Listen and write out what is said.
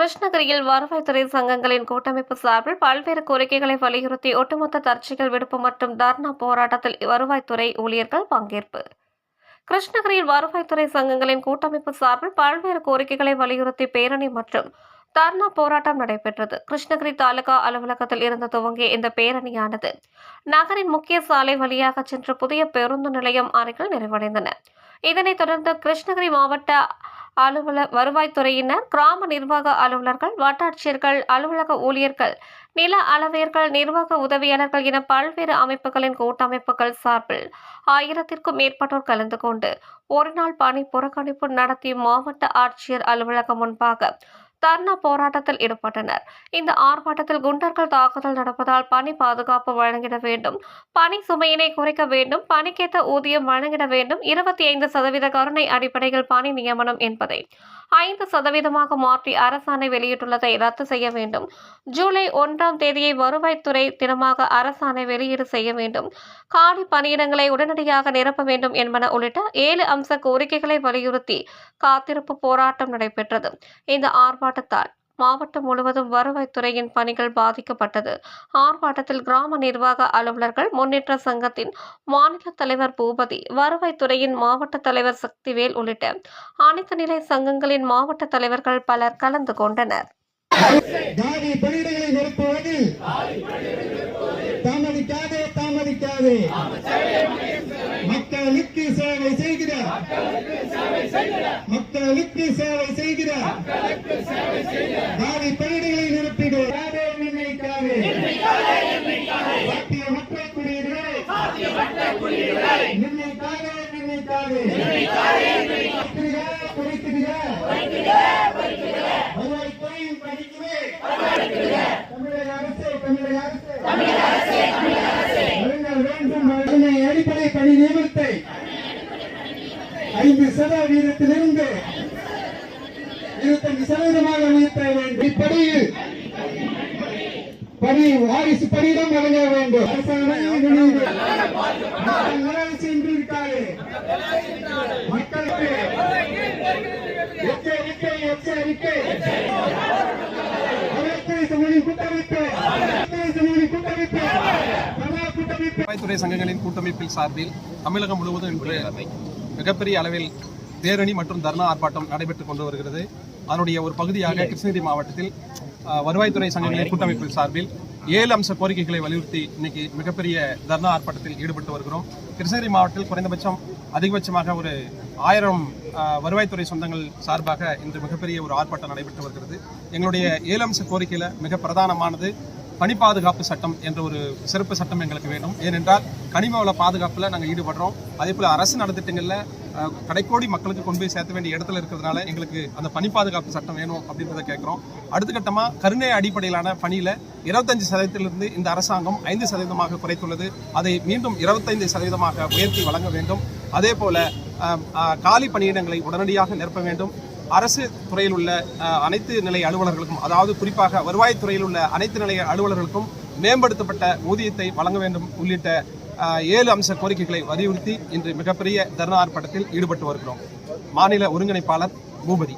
கிருஷ்ணகிரியில் வருவாய்த்துறை சங்கங்களின் கூட்டமைப்பு சார்பில் பல்வேறு கோரிக்கைகளை வலியுறுத்தி ஒட்டுமொத்த தற்செயல் விடுப்பு மற்றும் தர்ணா போராட்டத்தில் வருவாய்த்துறை ஊழியர்கள் பங்கேற்பு. கிருஷ்ணகிரியில் வருவாய்த்துறை சங்கங்களின் கூட்டமைப்பு சார்பில் பல்வேறு கோரிக்கைகளை வலியுறுத்தி பேரணி மற்றும் தர்ணா போராட்டம் நடைபெற்றது. கிருஷ்ணகிரி தாலுகா அலுவலகத்தில் இருந்து துவங்கிய இந்த பேரணியானது நகரின் முக்கிய சாலை வழியாக சென்று புதிய பேருந்து நிலையம் அருகில் நிறைவடைந்தன. இதனைத் தொடர்ந்து கிருஷ்ணகிரி மாவட்ட அலுவலர் வருவாய்த்துறையினர் கிராம நிர்வாக அலுவலர்கள் வட்டாட்சியர்கள் அலுவலக ஊழியர்கள் நில அளவியர்கள் நிர்வாக உதவியாளர்கள் என பல்வேறு அமைப்புகளின் கூட்டமைப்புகள் சார்பில் ஆயிரத்திற்கும் மேற்பட்டோர் கலந்து கொண்டு ஒருநாள் பணி புறக்கணிப்பு நடத்தி மாவட்ட ஆட்சியர் அலுவலகம் முன்பாக தர்ணா போராட்டத்தில் ஈடுபட்டனர். இந்த ஆர்ப்பாட்டத்தில் குண்டர்கள் தாக்குதல் நடப்பதால் பணி பாதுகாப்பு வழங்கிட வேண்டும். பணி சுமையினை குறைக்க வேண்டும். பணிக்கேற்ற ஊதியம் வழங்கிட வேண்டும். இருபத்தி ஐந்து சதவீத கருணை அடிப்படையில் பணி நியமனம் என்பதை ஐந்து சதவீதமாக மாற்றி அரசாணை வெளியிட்டுள்ளதை ரத்து செய்ய வேண்டும். ஜூலை ஒன்றாம் தேதியை வருவாய்த்துறை தினமாக அரசாணை வெளியீடு செய்ய வேண்டும். காலி பணியிடங்களை உடனடியாக நிரப்ப வேண்டும் என்பன உள்ளிட்ட ஏழு அம்ச கோரிக்கைகளை வலியுறுத்தி காத்திருப்பு போராட்டம் நடைபெற்றது. இந்த ஆர்ப்பாட்டத்தால் மாவட்டம் முழுவதும் வருவாய்த்துறையின் பணிகள் பாதிக்கப்பட்டது. ஆர்ப்பாட்டத்தில் கிராம நிர்வாக அலுவலர்கள் முன்னேற்ற சங்கத்தின் மாநில தலைவர் பூபதி வருவாய்த்துறையின் மாவட்ட தலைவர் சக்திவேல் உள்ளிட்ட அனைத்து நிலை சங்கங்களின் மாவட்ட தலைவர்கள் பலர் கலந்து கொண்டனர். தாமதிக்காதே தாமதிக்காதே. மக்களுக்கு சேவை செய்கிற. மக்களுக்கு சேவை செய்கிற. காலி பணியிடங்களை நிரப்பிடு. காதே நிர்ணயிக்காதே சாத்திய மக்கள் குடியீடுகளை நிர்ணயிக்காதே நிர்ணயிக்காதே குறைத்துடுக, குறைத்துடுக. வருவாய்த்துறையில் படிக்கவே தமிழக அரசு தமிழக அரசு வழங்க வேண்டும் அதனை அடிப்படை பணி நியமனத்தை ஐந்து சதவீதத்திலிருந்து இருபத்தஞ்சு சதவீதமாக உயர்த்த வேண்டும். இப்படியில் பணி வாரிசு பணியிடம் வழங்க வேண்டும். மக்களுக்கு எச்சரிக்கை எச்சரிக்கை கூட்டமைப்பு சங்கங்களின் கூட்டமைப்பில் சார்பில் தமிழகம் முழுவதும் இன்று மிகப்பெரிய அளவில் பேரணி மற்றும் தர்ணா ஆர்ப்பாட்டம் நடைபெற்றுக் கொண்டு வருகிறது. அதனுடைய ஒரு பகுதியாக கிருஷ்ணகிரி மாவட்டத்தில் வருவாய்த்துறை சங்கங்களின் கூட்டமைப்பில் சார்பில் ஏழு அம்ச கோரிக்கைகளை வலியுறுத்தி இன்னைக்கு மிகப்பெரிய தர்ணா ஆர்ப்பாட்டத்தில் ஈடுபட்டு வருகிறோம். கிருஷ்ணகிரி மாவட்டத்தில் குறைந்தபட்சம் அதிகபட்சமாக ஒரு ஆயிரம் வருவாய்த்துறை சொந்தங்கள் சார்பாக இன்று மிகப்பெரிய ஒரு ஆர்ப்பாட்டம் நடைபெற்று வருகிறது. எங்களுடைய ஏழு அம்ச கோரிக்கையில மிக பிரதானமானது பணி பாதுகாப்பு சட்டம் என்ற ஒரு சிறப்பு சட்டம் எங்களுக்கு வேணும் ஏனென்றால் கனிம வள பாதுகாப்பில் நாங்கள் ஈடுபடுறோம். அதே போல் அரசு நடத்திட்டங்களில் கடைக்கோடி மக்களுக்கு கொண்டு போய் சேர்த்த வேண்டிய இடத்துல இருக்கிறதுனால எங்களுக்கு அந்த பணி பாதுகாப்பு சட்டம் வேணும் அப்படின்றத கேட்குறோம் அடுத்த கட்டமாக கருணை அடிப்படையிலான பணியில் இருபத்தஞ்சு சதவீதத்திலிருந்து இந்த அரசாங்கம் ஐந்து சதவீதமாக குறைத்துள்ளது. அதை மீண்டும் இருபத்தைந்து சதவீதமாக உயர்த்தி வழங்க வேண்டும். அதே போல காலி பணியிடங்களை உடனடியாக நிரப்ப வேண்டும். அரசு துறையில் உள்ள அனைத்து நிலை அலுவலர்களுக்கும் அதாவது குறிப்பாக வருவாய்த்துறையில் உள்ள அனைத்து நிலை அலுவலர்களுக்கும் மேம்படுத்தப்பட்ட ஊதியத்தை வழங்க வேண்டும் உள்ளிட்ட ஏழு அம்ச கோரிக்கைகளை வலியுறுத்தி இன்று மிகப்பெரிய தர்ணா ஆர்ப்பாட்டத்தில் ஈடுபட்டு வருகிறோம். மாநில ஒருங்கிணைப்பாளர் பூபதி.